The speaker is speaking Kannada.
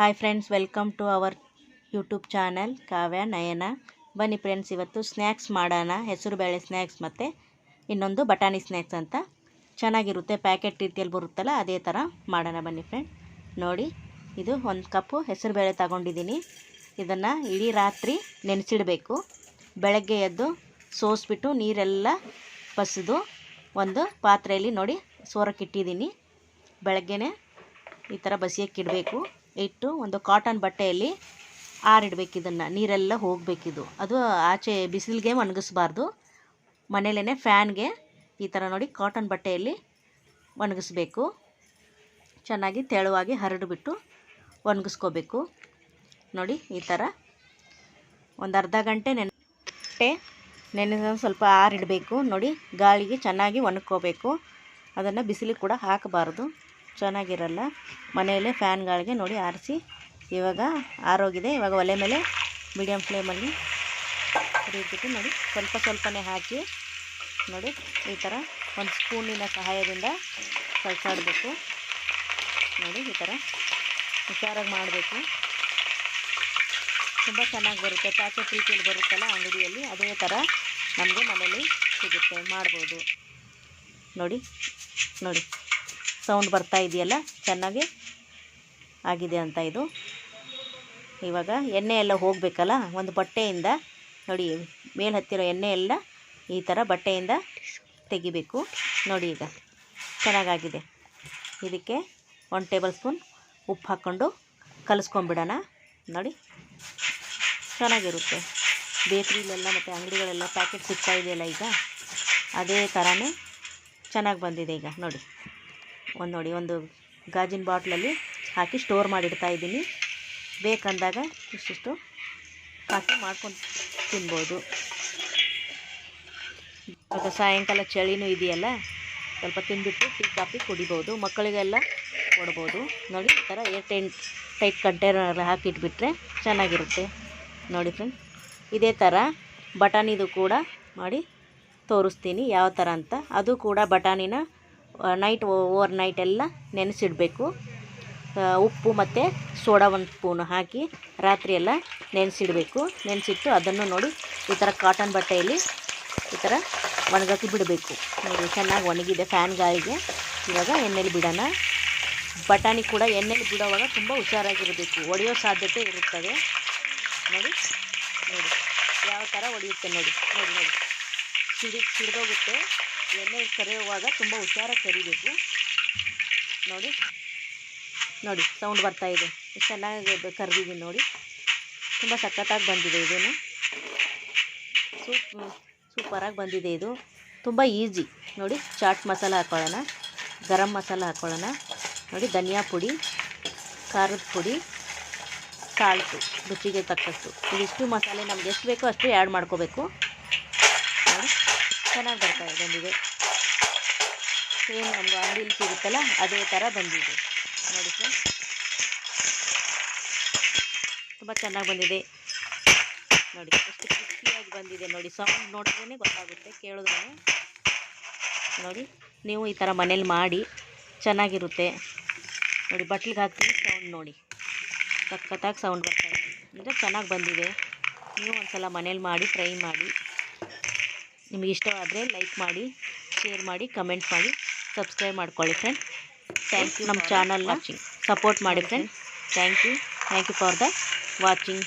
Hi friends welcome to our YouTube channel Kavya Nayana ಬನ್ನಿ ಫ್ರೆಂಡ್ಸ್ ಇವತ್ತು ಸ್ನ್ಯಾಕ್ಸ್ ಮಾಡೋಣ. ಹೆಸರುಬೇಳೆ ಸ್ನ್ಯಾಕ್ಸ್ ಮತ್ತು ಇನ್ನೊಂದು ಬಟಾಣಿ ಸ್ನ್ಯಾಕ್ಸ್ ಅಂತ. ಚೆನ್ನಾಗಿರುತ್ತೆ ಪ್ಯಾಕೆಟ್ ರೀತಿಯಲ್ಲಿ ಬರುತ್ತಲ್ಲ, ಅದೇ ಥರ ಮಾಡೋಣ ಬನ್ನಿ ಫ್ರೆಂಡ್ ನೋಡಿ, ಇದು ಒಂದು ಕಪ್ಪು ಹೆಸರುಬೇಳೆ ತಗೊಂಡಿದ್ದೀನಿ. ಇದನ್ನು ಇಡೀ ರಾತ್ರಿ ನೆನೆಸಿಡಬೇಕು. ಬೆಳಗ್ಗೆ ಎದ್ದು ಸೋಸ್ಬಿಟ್ಟು ನೀರೆಲ್ಲ ಬಸಿದು ಒಂದು ಪಾತ್ರೆಯಲ್ಲಿ ನೋಡಿ ಸೋರಕ್ಕಿಟ್ಟಿದ್ದೀನಿ ಬೆಳಗ್ಗೆನೇ ಈ ಥರ ಬಸಿಯಕ್ಕಿಡಬೇಕು ಇಟ್ಟು ಒಂದು ಕಾಟನ್ ಬಟ್ಟೆಯಲ್ಲಿ ಆರಿಡ್ಬೇಕು ಇದನ್ನು. ನೀರೆಲ್ಲ ಹೋಗಬೇಕಿದು ಅದು ಆಚೆ ಬಿಸಿಲಿಗೆ ಒಣಗಿಸ್ಬಾರ್ದು. ಮನೇಲೇ ಫ್ಯಾನ್ಗೆ ಈ ಥರ ನೋಡಿ ಕಾಟನ್ ಬಟ್ಟೆಯಲ್ಲಿ ಒಣಗಿಸ್ಬೇಕು. ಚೆನ್ನಾಗಿ ತೆಳುವಾಗಿ ಹರಡಿಬಿಟ್ಟು ಒಣಗಿಸ್ಕೋಬೇಕು. ನೋಡಿ ಈ ಥರ ಒಂದು ಅರ್ಧ ಗಂಟೆ ನೆನೆ ನೆನೆ ಸ್ವಲ್ಪ ಆರಿಡಬೇಕು. ನೋಡಿ ಗಾಳಿಗೆ ಚೆನ್ನಾಗಿ ಒಣಗ್ಕೋಬೇಕು. ಅದನ್ನು ಬಿಸಿಲಿಗೆ ಕೂಡ ಹಾಕಬಾರ್ದು. ಚೆನ್ನಾಗಿರಲ್ಲ. ಮನೆಯಲ್ಲೇ ಫ್ಯಾನ್ ಗಾಳಿಗೆ ನೋಡಿ ಆರಿಸಿ. ಇವಾಗ ಆರೋಗಿದೆ. ಇವಾಗ ಒಲೆ ಮೇಲೆ ಮೀಡಿಯಮ್ ಫ್ಲೇಮಲ್ಲಿ ಹುರಿದ್ಬಿಟ್ಟು ನೋಡಿ, ಸ್ವಲ್ಪ ಸ್ವಲ್ಪನೇ ಹಾಕಿ ನೋಡಿ, ಈ ಥರ ಒಂದು ಸ್ಪೂನಿನ ಸಹಾಯದಿಂದ ಕಲ್ಸಾಡಬೇಕು ನೋಡಿ, ಈ ಥರ ಹುಷಾರಾಗಿ ಮಾಡಬೇಕು. ತುಂಬ ಚೆನ್ನಾಗಿ ಬರುತ್ತೆ. ಪ್ಯಾಕೆಟ್ ರೀತಿಯಲ್ಲಿ ಬರುತ್ತಲ್ಲ ಅಂಗಡಿಯಲ್ಲಿ, ಅದೇ ಥರ ನಮಗೆ ಮನೇಲಿ ಸಿಗುತ್ತೆ. ಮಾಡ್ಬೋದು. ನೋಡಿ ನೋಡಿ. ಸೌಂಡ್ ಬರ್ತಾ ಇದೆಯಲ್ಲ? ಚೆನ್ನಾಗಿ ಆಗಿದೆ ಅಂತ ಇದು. ಇವಾಗ ಎಣ್ಣೆ ಎಲ್ಲ ಹೋಗಬೇಕಲ್ಲ? ಒಂದು ಬಟ್ಟೆಯಿಂದ, ನೋಡಿ, ಮೇಲೆ ಹತ್ತಿರೋ ಎಣ್ಣೆ ಎಲ್ಲ ಈ ಥರ ಬಟ್ಟೆಯಿಂದ ತೆಗಿಬೇಕು. ನೋಡಿ ಈಗ, ಚೆನ್ನಾಗಾಗಿದೆ. ಇದಕ್ಕೆ ಒಂದು ಟೇಬಲ್ ಸ್ಪೂನ್ ಉಪ್ಪು ಹಾಕ್ಕೊಂಡು ಕಲಿಸ್ಕೊಂಬಿಡೋಣ ನೋಡಿ, ಚೆನ್ನಾಗಿರುತ್ತೆ. ಬೇಕ್ರಿಲೆಲ್ಲ ಮತ್ತು ಅಂಗಡಿಗಳೆಲ್ಲ ಪ್ಯಾಕೆಟ್ ಸಿಗ್ತಾ ಇದೆಯಲ್ಲ ಈಗ? ಅದೇ ಥರನೇ ಚೆನ್ನಾಗಿ ಬಂದಿದೆ ಈಗ, ನೋಡಿ. ಒಂದು ನೋಡಿ, ಒಂದು ಗಾಜಿನ ಬಾಟ್ಲಲ್ಲಿ ಹಾಕಿ ಸ್ಟೋರ್ ಮಾಡಿಡ್ತಾ ಇದ್ದೀನಿ. ಬೇಕಂದಾಗ ಇಷ್ಟಿಷ್ಟು ಹಾಕಿ ಮಾಡ್ಕೊಂಡು ತಿನ್ಬೋದು. ಇವಾಗ ಸಾಯಂಕಾಲ ಚಳಿನೂ ಇದೆಯಲ್ಲ, ಸ್ವಲ್ಪ ತಿಂದುಬಿಟ್ಟು ಟೀ ಕಾಫಿ ಕುಡಿಬೋದು. ಮಕ್ಕಳಿಗೆಲ್ಲ ಕೊಡ್ಬೋದು. ನೋಡಿ, ಈ ಥರ ಏರ್ ಟೈನ್ ಟೈಟ್ ಕಂಟೈನರ್ ಹಾಕಿಟ್ಬಿಟ್ರೆ ಚೆನ್ನಾಗಿರುತ್ತೆ. ನೋಡಿ ಫ್ರೆಂಡ್ ಇದೇ ಥರ ಬಟಾಣಿದು ಕೂಡ ಮಾಡಿ ತೋರಿಸ್ತೀನಿ ಯಾವ ಥರ ಅಂತ. ಅದು ಕೂಡ ಬಟಾಣಿನ ನೈಟ್ ಓವರ್ ನೈಟ್ ಎಲ್ಲ ನೆನೆಸಿಡಬೇಕು. ಉಪ್ಪು ಮತ್ತು ಸೋಡಾ ಒಂದು ಸ್ಪೂನು ಹಾಕಿ ರಾತ್ರಿ ಎಲ್ಲ ನೆನೆಸಿಡಬೇಕು. ನೆನೆಸಿಟ್ಟು ಅದನ್ನು ನೋಡಿ ಈ ಥರ ಕಾಟನ್ ಬಟ್ಟೆಯಲ್ಲಿ ಈ ಥರ ಒಣಗಕ್ಕೆ ಬಿಡಬೇಕು. ನೋಡಿ, ಚೆನ್ನಾಗಿ ಒಣಗಿದೆ ಫ್ಯಾನ್ ಗಾಳಿಗೆ. ಇವಾಗ ಎಣ್ಣೆಲಿ ಬಿಡೋಣ. ಬಟಾಣಿ ಕೂಡ ಎಣ್ಣೆಲಿ ಬಿಡೋವಾಗ ತುಂಬ ಹುಷಾರಾಗಿರಬೇಕು. ಒಡೆಯೋ ಸಾಧ್ಯತೆ ಇರುತ್ತದೆ. ನೋಡಿ ನೋಡಿ, ಯಾವ ಥರ ಒಡೆಯುತ್ತೆ ನೋಡಿ ನೋಡಿ ನೋಡಿ. ಸಿಡಿ ಸಿಡಿದೋಗುತ್ತೆ. ಎಣ್ಣೆ ಕರೆಯುವಾಗ ತುಂಬ ಹುಷಾರಾಗಿ ಕರಿಬೇಕು. ನೋಡಿ. ನೋಡಿ ಸೌಂಡ್ ಬರ್ತಾ ಇದೆ. ಚೆನ್ನಾಗಿ ಕರೆದಿದ್ದೀನಿ ನೋಡಿ. ತುಂಬ ಸಖತ್ತಾಗಿ ಬಂದಿದೆ ಇದನ್ನು. ಸೂಪ್, ಸೂಪರಾಗಿ ಬಂದಿದೆ ಇದು. ತುಂಬ ಈಸಿ ನೋಡಿ, ಚಾಟ್ ಮಸಾಲ ಹಾಕ್ಕೊಳ್ಳೋಣ ಗರಂ ಮಸಾಲ ಹಾಕ್ಕೊಳ್ಳೋಣ ನೋಡಿ, ಧನಿಯಾ ಪುಡಿ, ಖಾರದ ಪುಡಿ, ಸಾಲ್ಟು, ರುಚಿಗೆ ತಕ್ಕಷ್ಟು. ಇದಿಷ್ಟು ಮಸಾಲೆ ನಮ್ಗೆ ಎಷ್ಟು ಬೇಕೋ ಅಷ್ಟು ಆ್ಯಡ್ ಮಾಡ್ಕೋಬೇಕು. ಚೆನ್ನಾಗಿ ಬರ್ತಾ ಬಂದಿದೆ ಸೇಮ್ ನಮ್ಗೆ ಅಂಗಡಿಲಿ ಸಿಗುತ್ತಲ್ಲ, ಅದೇ ಥರ ಬಂದಿದೆ. ನೋಡಿ ಸರ್ ತುಂಬ ಚೆನ್ನಾಗಿ ಬಂದಿದೆ. ನೋಡಿ, ಎಷ್ಟು ಖುಷಿಯಾಗಿ ಬಂದಿದೆ ನೋಡಿ. ಸೌಂಡ್ ನೋಡಿದ್ರೇ ಗೊತ್ತಾಗುತ್ತೆ ಕೇಳಿದ್ರೇ ನೋಡಿ, ನೀವು ಈ ಥರ ಮನೇಲಿ ಮಾಡಿ ಚೆನ್ನಾಗಿರುತ್ತೆ. ನೋಡಿ, ಬಟ್ಲಿಗೆ ಹಾಕ್ತೀವಿ ಸೌಂಡ್ ನೋಡಿ. ಸಖತ್ತಾಗಿ ಸೌಂಡ್ ಬರ್ತಾ ಇದೆ. ಅಂದರೆ ಚೆನ್ನಾಗಿ ಬಂದಿದೆ. ನೀವು ಒಂದು ಸಲ ಮನೇಲಿ ಮಾಡಿ ಟ್ರೈ ಮಾಡಿ. ನಿಮಗೆ ಇಷ್ಟವಾದರೆ ಲೈಕ್ ಮಾಡಿ ಶೇರ್ ಮಾಡಿ ಕಮೆಂಟ್ ಮಾಡಿ ಸಬ್ಸ್ಕ್ರೈಬ್ ಮಾಡ್ಕೊಳ್ಳಿ ಫ್ರೆಂಡ್. ಥ್ಯಾಂಕ್ ಯು ನಮ್ಮ ಚಾನಲ್ನ ಸಪೋರ್ಟ್ ಮಾಡಿ friend. Thank you thank you for the watching